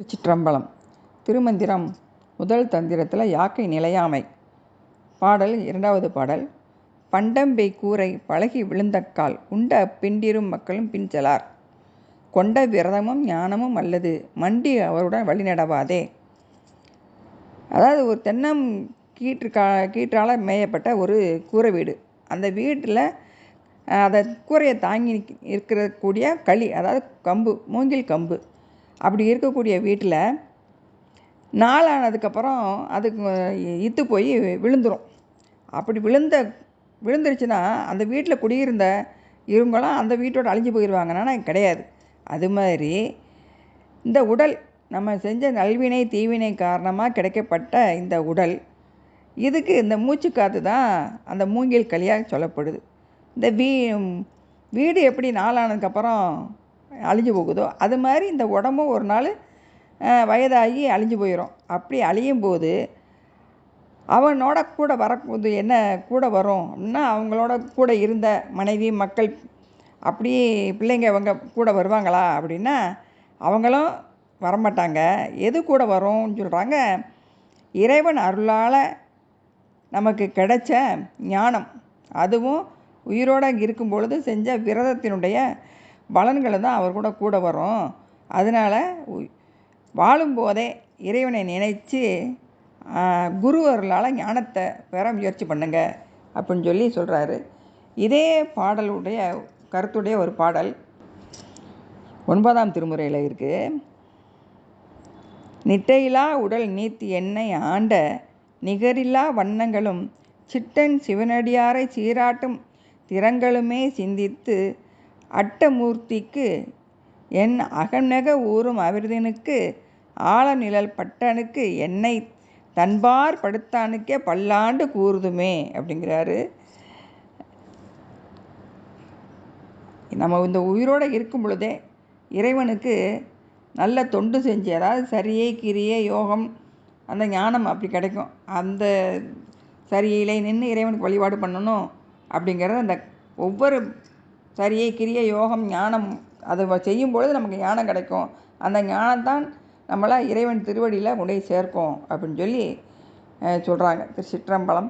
திருச்சிற்றம்பலம். திருமந்திரம் முதல் தந்திரத்தில் யாக்கை நிலையாமை. பாடல் இரண்டாவது பாடல். பண்டம்பை கூரை பழகி விழுந்தக்கால் உண்ட பிண்டிரும் மக்களும் பின்செலார் கொண்ட விரதமும் ஞானமும் அல்லது மண்டி அவருடன் வழிநடவாதே அதாவது ஒரு தென்னம் கீற்று கா கீற்றால் மேயப்பட்ட ஒரு கூரை வீடு. அந்த வீட்டில் அதை கூரையை தாங்கி இருக்கக்கூடிய களி அதாவது கம்பு மூங்கில் கம்பு. அப்படி இருக்கக்கூடிய வீட்டில் நாளானதுக்கப்புறம் அதுக்கு இத்து போய் விழுந்துடும் அப்படி விழுந்த விழுந்துருச்சுன்னா அந்த வீட்டில் குடியிருந்த இவங்களாம் அந்த வீட்டோட அழிஞ்சு போயிடுவாங்கன்னா கிடையாது. அது மாதிரி இந்த உடல் நம்ம செஞ்ச நல்வினை தீவினை காரணமாக கிடைக்கப்பட்ட இந்த உடல் இதுக்கு இந்த மூச்சு காற்று தான் அந்த மூங்கில் களியாக சொல்லப்படுது. இந்த வீ வீடு எப்படி நாளானதுக்கப்புறம் அழிஞ்சு போகுதோ அது மாதிரி இந்த உடம்பும் ஒரு நாள் வயதாகி அழிஞ்சு போயிடும் அப்படி அழியும் போது அவனோட கூட வரப்போது என்ன கூட வரும் அப்படின்னா அவங்களோட கூட இருந்த மனைவி மக்கள் அப்படி பிள்ளைங்க அவங்க கூட வருவாங்களா அப்படின்னா அவங்களும் வரமாட்டாங்க. எது கூட வரும்னு சொல்கிறாங்க இறைவன் அருளால் நமக்கு கிடைச்ச ஞானம். அதுவும் உயிரோடு இருக்கும் பொழுது செஞ்ச விரதத்தினுடைய பலன்களை தான் அவர் கூட கூட வரும் அதனால் வாழும்போதே இறைவனை நினைத்து குரு அருளால் ஞானத்தை பெற முயற்சி பண்ணுங்க அப்படின்னு சொல்லி சொல்கிறாரு இதே பாடலுடைய கருத்துடைய ஒரு பாடல் ஒன்பதாம் திருமுறையில் இருக்குது நிட்டையிலா உடல் நீத்து எண்ணெய் ஆண்ட நிகரில்லா வண்ணங்களும் சிட்டன் சிவனடியாரை சீராட்டும் திறங்களுமே சிந்தித்து அட்டமூர்த்திக்கு என் அகநக ஊறும் அவிர்தனுக்கு ஆழ நிழல் பட்டனுக்கு என்னை தன்பார் படுத்தானுக்கே பல்லாண்டு கூறுதுமே அப்படிங்கிறாரு. நம்ம இந்த உயிரோடு இருக்கும் பொழுதே இறைவனுக்கு நல்ல தொண்டு செஞ்சு அதாவது சரியை கிரியை யோகம் அந்த ஞானம் அப்படி கிடைக்கும். அந்த சரியிலே நின்று இறைவனுக்கு வழிபாடு பண்ணணும் அப்படிங்கிறது அந்த ஒவ்வொரு சரியை கிரியை யோகம் ஞானம் அதை செய்யும் பொழுது நமக்கு ஞானம் கிடைக்கும். அந்த ஞானம்தான் நம்மளை இறைவன் திருவடியில் கொண்டு போய் சேர்க்கும் அப்படின்னு சொல்லி சொல்கிறாங்க திரு சிற்றம்பலம்